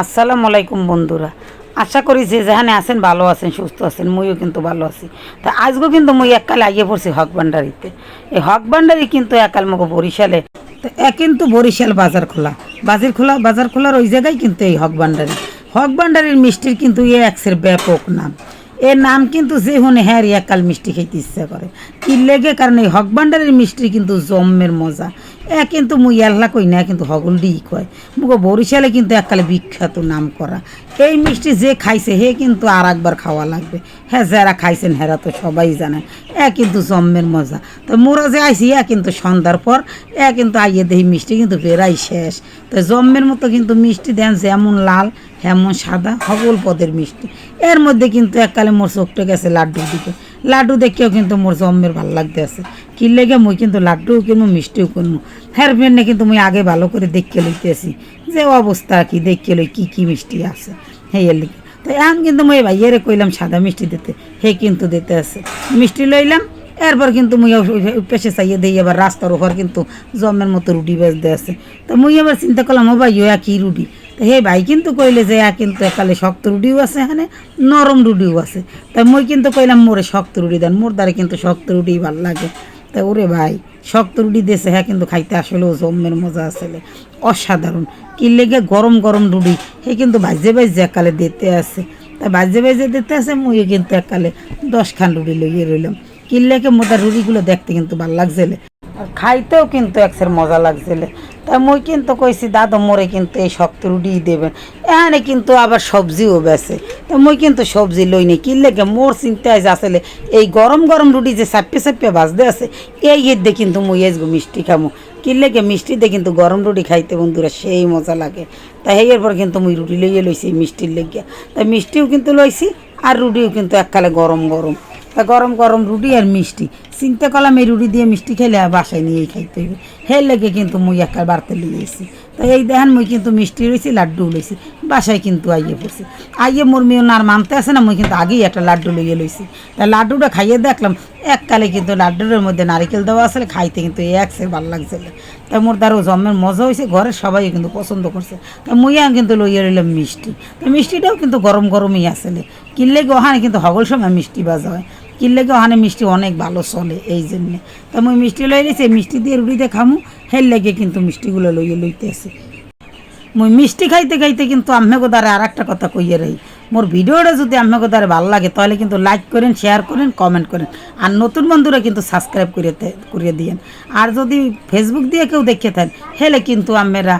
আসসালামু আলাইকুম বন্ধুরা। আশা করি যে যেখানে আছেন ভালো আছেন, সুস্থ আছেন, মুইও কিন্তু ভালো আছি। তা আজকেও কিন্তু মুই এককাল আগিয়ে পড়ছি হক ভান্ডারিতে। এই হক ভান্ডারি কিন্তু একাল মুখ বরিশালে। তো এ কিন্তু বরিশাল বাজার খোলা। বাজার খোলা, বাজার খোলার ওই জায়গায় কিন্তু এই হক ভান্ডারি। হক ভান্ডারির মিষ্টির কিন্তু এ একসের ব্যাপক নাম। এর নাম কিন্তু যে হুনে হ্যাঁ একাল মিষ্টি খেতে ইচ্ছা করে। কি লেগে? কারণ এই হক ভান্ডারের মিষ্টি কিন্তু জম্মের মজা। এ কিন্তু মুই এল্লা কই না, কিন্তু হগলডিই কয়। মুখ বরিশালে কিন্তু এককালে বিখ্যাত নাম করা এই মিষ্টি যে খাইছে, হে কিন্তু আর একবার খাওয়া লাগবে। হ্যাঁ যারা খাইছেন হেরা তো সবাই জানেন। এ কিন্তু জম্মের মজা। তো মোরা যে আইসি এ কিন্তু সন্ধ্যার পর, এ কিন্তু আইয়ে দেখি মিষ্টি কিন্তু বেড়াই শেষ। তো জম্মের মতো কিন্তু মিষ্টি দেন যেমন লাল, হেমন সাদা, হবল পদের মিষ্টি। এর মধ্যে কিন্তু এককালে মোর চোখটা গেছে লাড্ডুর দিকে লাড্ডু দেখেও কিন্তু মোর জম্মের ভালো লাগতে আছে। কি লেগে মুই কিন্তু লাড্ডুও কিনবো মিষ্টিও কিনবো হ্যার ফেনে কিন্তু মুই আগে ভালো করে দেখে লইতেছি। যে অবস্থা কি, দেখে লই কি কি মিষ্টি আছে। এর লিগে। তো এখন কিন্তু মুই ভাইয়েরে কইলাম সাদা মিষ্টি দিতে। হে কিন্তু দিতে আছে। মিষ্টি লইলাম, এরপর কিন্তু মুই পেশে চাইয়ে দিই এবার রাস্তার উপর কিন্তু জমের মতো রুটি বেচতে আছে। তো মুই এবার চিন্তা করলাম, ও ভাই ইয়া কি রুটি। তো হে ভাই কিন্তু কইলে যে এক কিন্তু একালে শক্ত রুটিও আছে এখানে, নরম রুটিও আছে। তাই মুই কিন্তু কইলাম, মোরে শক্ত রুটি দেন, মোর দ্বারা কিন্তু শক্ত রুটি ভালো লাগে। তা ওরে ভাই, শক্ত রুটি দেশে হ্যাঁ কিন্তু খাইতে আসলেও জম্মের মজা আসলে অসাধারণ। কি লেগে গরম গরম রুটি হে কিন্তু বাজে বাজে একালে দিতে আসে তা বাজে বাজে দিতে আছে, মুই কিন্তু এককালে দশখান রুটি লইয়ে রইলাম। কিল্লেকে মোটা রুটিগুলো দেখতে কিন্তু ভালো লাগছিলে আর খাইতেও কিন্তু একসের মজা লাগছিলে। তা মুই কিন্তু কইছি, দাদা মোরে কিন্তু এই শক্ত রুটিই দেবেন। এখানে কিন্তু আবার সবজিও বেছে তো মুই কিন্তু সবজি লই নি কি লেগে মোর চিন্তায় আসলে এই গরম গরম রুটি যে চাপ্পে চাপ্পে বাজতে আছে, এই ঈদে কিন্তু মুই এসগো মিষ্টি খামো। কি লেগে মিষ্টিতে কিন্তু গরম রুটি খাইতে বন্ধুরা সেই মজা লাগে। তাই এর পর কিন্তু মুই রুটি লইয়ে লইছি মিষ্টির লেগে তাই মিষ্টিও কিন্তু লইছি আর রুটিও কিন্তু এককালে গরম গরম। তা গরম গরম রুটি আর মিষ্টি। চিন্তা করলাম এই রুটি দিয়ে মিষ্টি খেলে আর বাসায় নিয়েই খাইতে হইবে। হে লেগে কিন্তু মুই একটা বাড়তে লিয়ে এসেছি তো এই দেখেন মুই কিন্তু মিষ্টি রয়েছি লাড্ডু লইছি। বাসায় কিন্তু আইয়ে পড়ছি। আইয়ে মোর মেয়ে আর মানতে আসে না, মুই কিন্তু আগেই একটা লাড্ডু লইয়ে লইছি। তা লাড্ডুটা খাইয়ে দেখলাম, এককালে কিন্তু লাড্ডুর মধ্যে নারিকেল দেওয়া আসলে খাইতে কিন্তু এক সে ভালো লাগছিল তা মোর দ্বারও জন্মের মজা হয়েছে ঘরের সবাই কিন্তু পছন্দ করছে। তা মুইয়া কিন্তু লইয়ে রইলাম মিষ্টি। তো মিষ্টিটাও কিন্তু গরম গরমই আসলে কিনলে ওখানে কিন্তু হগল সময় মিষ্টি বাজা হয়। কিনলে ওখানে মিষ্টি অনেক ভালো চলে এই জন্যে। তা মুই মিষ্টি লই রয়েছি মিষ্টি দিয়ে রুটিতে খামু, হের লেগে কিন্তু মিষ্টিগুলো লইয়ে লইতে আসে মুই মিষ্টি খাইতে খাইতে কিন্তু আম্মেগো দ্বারা আর একটা কথা কইয়ে রই, মোর ভিডিওটা যদি আম্মেগো দ্বারা ভালো লাগে তাহলে কিন্তু লাইক করেন শেয়ার করেন কমেন্ট করেন, আর নতুন বন্ধুরা কিন্তু সাবস্ক্রাইব করিয়ে করিয়ে দিয়েন। আর যদি ফেসবুক দিয়ে কেউ দেখে থাকেন, হেলে কিন্তু আম্মেরা,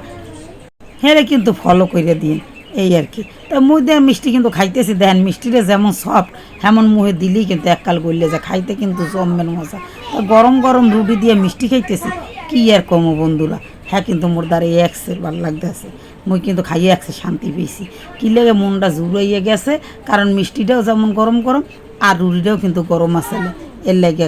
হেলে কিন্তু ফলো করে দিন এই আর কি। তা মুই দিয়ে মিষ্টি কিন্তু খাইতেছি, দেন মিষ্টিটা যেমন সফট হেমন মুহে দিলেই কিন্তু এককাল গড়লে যায়। খাইতে কিন্তু জম্মের মজা। তা গরম গরম রুটি দিয়ে মিষ্টি খাইতেছি, কি আর কমো বন্ধুরা? হ্যাঁ কিন্তু মোর দ্বারা একসের ভালো লাগতেছে। মুই কিন্তু খাইয়ে একসে শান্তি পেয়েছি। কি লেগে মনটা জুড়াইয়ে গেছে, কারণ মিষ্টিটাও যেমন গরম গরম, আর রুটিটাও কিন্তু গরম আছে। এর লেগে